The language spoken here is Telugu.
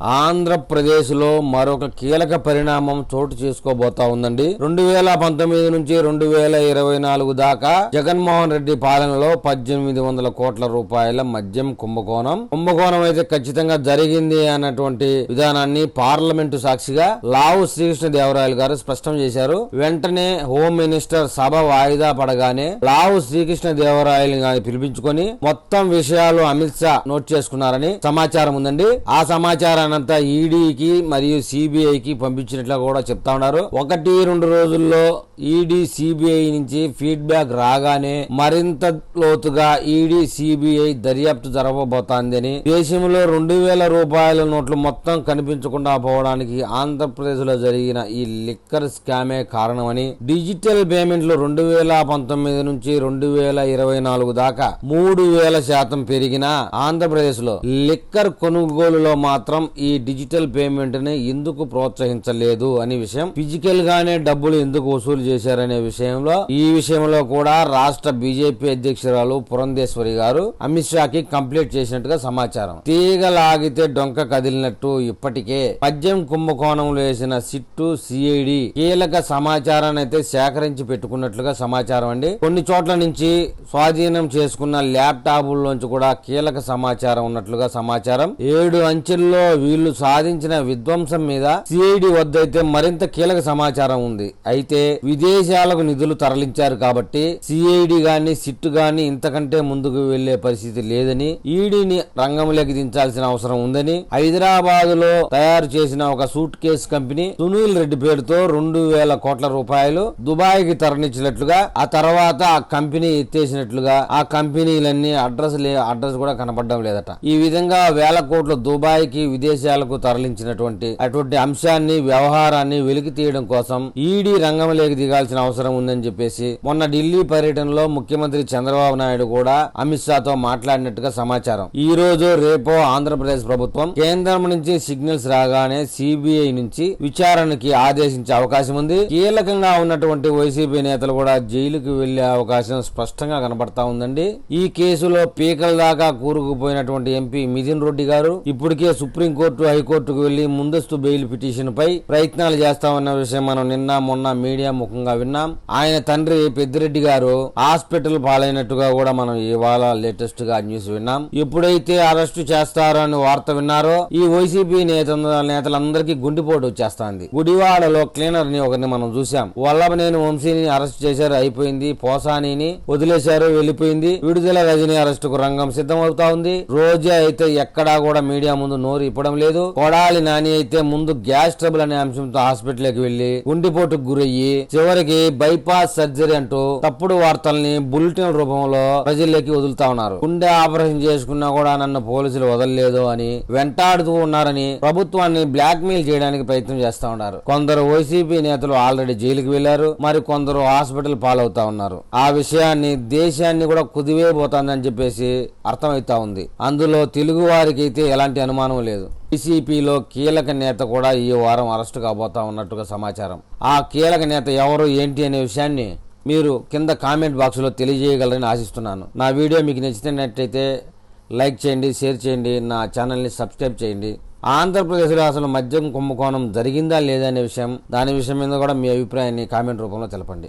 ఆంధ్రప్రదేశ్లో మరొక కీలక పరిణామం చోటు చేసుకోబోతా ఉందండి. రెండు వేల పంతొమ్మిది నుంచి రెండు వేల ఇరవై నాలుగు దాకా జగన్మోహన్ రెడ్డి పాలనలో పద్దెనిమిది వందల కోట్ల రూపాయల మద్యం కుంభకోణం. కుంభకోణం అయితే ఖచ్చితంగా జరిగింది అన్నటువంటి విధానాన్ని పార్లమెంటు సాక్షిగా లావు శ్రీకృష్ణ దేవరాయలు గారు స్పష్టం చేశారు. వెంటనే హోమ్ మినిస్టర్ సభ వాయిదా పడగానే లావు శ్రీకృష్ణ దేవరాయలు గారిని పిలిపించుకొని మొత్తం విషయాలు అమిత్ షా నోట్ చేసుకున్నారని సమాచారం ఉందండి. ఆ సమాచారాన్ని అంతా ఈడీకి మరియు సిబిఐకి పంపించినట్లు కూడా చెప్తా ఉన్నారు. ఒకటి రెండు రోజుల్లో ఈడీ సిబిఐ నుంచి ఫీడ్బ్యాక్ రాగానే మరింత లోతుగా ఈడీ సిబిఐ దర్యాప్తు జరగబోతోందని దేశంలో రెండు వేల రూపాయల నోట్లు మొత్తం కనిపించకుండా పోవడానికి ఆంధ్రప్రదేశ్లో జరిగిన ఈ లిక్కర్ స్కామే కారణమని డిజిటల్ పేమెంట్లు రెండు వేల పంతొమ్మిది నుంచి రెండు వేల ఇరవై నాలుగు దాకా మూడు వేల శాతం పెరిగిన ఆంధ్రప్రదేశ్లో లిక్కర్ కొనుగోలులో మాత్రం ఈ డిజిటల్ పేమెంట్ని ఎందుకు ప్రోత్సహించలేదు అనే విషయం ఫిజికల్ గానే డబ్బులు ఎందుకు వసూలు చేశారనే విషయంలో ఈ విషయంలో కూడా రాష్ట్ర బీజేపీ అధ్యక్షురాలు పురంధేశ్వరి గారు అమిత్ షాకి కంప్లీట్ చేసినట్టుగా సమాచారం. తీగ లాగితే డొంక కదిలినట్టు ఇప్పటికే పద్యం కుంభకోణంలో వేసిన సిట్టు సిఐడి కీలక సమాచారాన్ని అయితే సేకరించి పెట్టుకున్నట్లుగా సమాచారం అండి. కొన్ని చోట్ల నుంచి స్వాధీనం చేసుకున్న ల్యాప్టాప్ లోంచి కూడా కీలక సమాచారం ఉన్నట్లుగా సమాచారం. ఏడు అంచెల్లో వీళ్ళు సాధించిన విధ్వంసం మీద సిఐడి వద్ద అయితే మరింత కీలక సమాచారం ఉంది. అయితే విదేశాలకు నిధులు తరలించారు కాబట్టి సిఐడి గాని సిట్ గాని ఇంతకంటే ముందుకు వెళ్ళే పరిస్థితి లేదని ఈడీని రంగంలోకి దించాల్సిన అవసరం ఉందని హైదరాబాద్లో తయారు చేసిన ఒక suit case company Sunil Reddy పేరుతో రెండు వేల కోట్ల రూపాయలు దుబాయ్కి తరలించినట్లుగా ఆ తర్వాత ఆ కంపెనీ ఎత్తేసినట్లుగా ఆ కంపెనీలన్నీ అడ్రస్ లే అడ్రస్ కూడా కనపడడం లేదట. ఈ విధంగా వేల కోట్లు దుబాయ్కి విదేశాలకు తరలించినటువంటి అటువంటి అంశాన్ని వ్యవహారాన్ని వెలికి తీయడం కోసం ఈడీ రంగంలోకి దిగాల్సిన అవసరం ఉందని చెప్పేసి మొన్న ఢిల్లీ పర్యటనలో ముఖ్యమంత్రి చంద్రబాబు నాయుడు కూడా అమిత్ షాతో మాట్లాడినట్టుగా సమాచారం. ఈ రోజు రేపో ఆంధ్రప్రదేశ్ ప్రభుత్వం కేంద్రం నుంచి సిగ్నల్స్ రాగానే సిబిఐ నుంచి విచారణకి ఆదేశించే అవకాశం ఉంది. కీలకంగా ఉన్నటువంటి వైసీపీ నేతలు కూడా జైలుకు వెళ్ళే అవకాశం స్పష్టంగా కనబడతా ఉందండి. ఈ కేసులో పీకల దాకా కూరుకుపోయినటువంటి ఎంపీ మిథిన్ రెడ్డి గారు ఇప్పటికే సుప్రీం సుప్రీంకోర్టు హైకోర్టుకు వెళ్ళి ముందస్తు బెయిల్ పిటిషన్ పై ప్రయత్నాలు చేస్తామన్న విషయం మనం నిన్న మొన్న మీడియా ముఖంగా విన్నాం. ఆయన తండ్రి పెద్దిరెడ్డి గారు హాస్పిటల్ పాలైనట్టుగా కూడా మనం ఇవాళ లేటెస్ట్గా న్యూస్ విన్నాం. ఎప్పుడైతే అరెస్టు చేస్తారో అని వార్త విన్నారో ఈ వైసీపీ నేత నేతలందరికీ గుండెపోటు వచ్చేస్తాంది. గుడివాడలో క్లీనర్ని ఒకరిని మనం చూసాం వల్లభనేని వంశీని అరెస్ట్ చేశారు అయిపోయింది. పోసానిని వదిలేశారు వెళ్ళిపోయింది. విడుదల రజని అరెస్ట్కు రంగం సిద్ధమవుతా ఉంది. రోజా అయితే ఎక్కడా కూడా మీడియా ముందు నోరు ఇప్పడం లేదు. కొడాలి నాని అయితే ముందు గ్యాస్ ట్రబుల్ అనే అంశంతో హాస్పిటల్కి వెళ్ళి గుండెపోటుకు గురయ్యి చివరికి బైపాస్ సర్జరీ అంటూ తప్పుడు వార్తల్ని బులెటిన్ రూపంలో ప్రజల్లోకి వదులుతా ఉన్నారు. గుండె ఆపరేషన్ చేసుకున్నా కూడా నన్ను పోలీసులు వదలలేదు అని వెంటాడుతూ ఉన్నారని ప్రభుత్వాన్ని బ్లాక్ మెయిల్ చేయడానికి ప్రయత్నం చేస్తా ఉన్నారు. కొందరు వైసీపీ నేతలు ఆల్రెడీ జైలుకి వెళ్ళారు మరి కొందరు హాస్పిటల్ పాలవుతా ఉన్నారు. ఆ విషయాన్ని దేశాన్ని కూడా కుదివేయబోతోందని చెప్పేసి అర్థమవుతా ఉంది. అందులో తెలుగు వారికి అయితే ఎలాంటి అనుమానం లేదు. వైసీపీలో కీలక నేత కూడా ఈ వారం అరెస్టు కాబోతా ఉన్నట్టుగా సమాచారం. ఆ కీలక నేత ఎవరు ఏంటి అనే విషయాన్ని మీరు కింద కామెంట్ బాక్స్లో తెలియజేయగలరని ఆశిస్తున్నాను. నా వీడియో మీకు నచ్చినట్టయితే లైక్ చేయండి షేర్ చేయండి నా ఛానల్ని సబ్స్క్రైబ్ చేయండి. ఆంధ్రప్రదేశ్లో అసలు మద్యం కుంభకోణం జరిగిందా లేదా అనే విషయం దాని విషయం మీద కూడా మీ అభిప్రాయాన్ని కామెంట్ రూపంలో తెలపండి.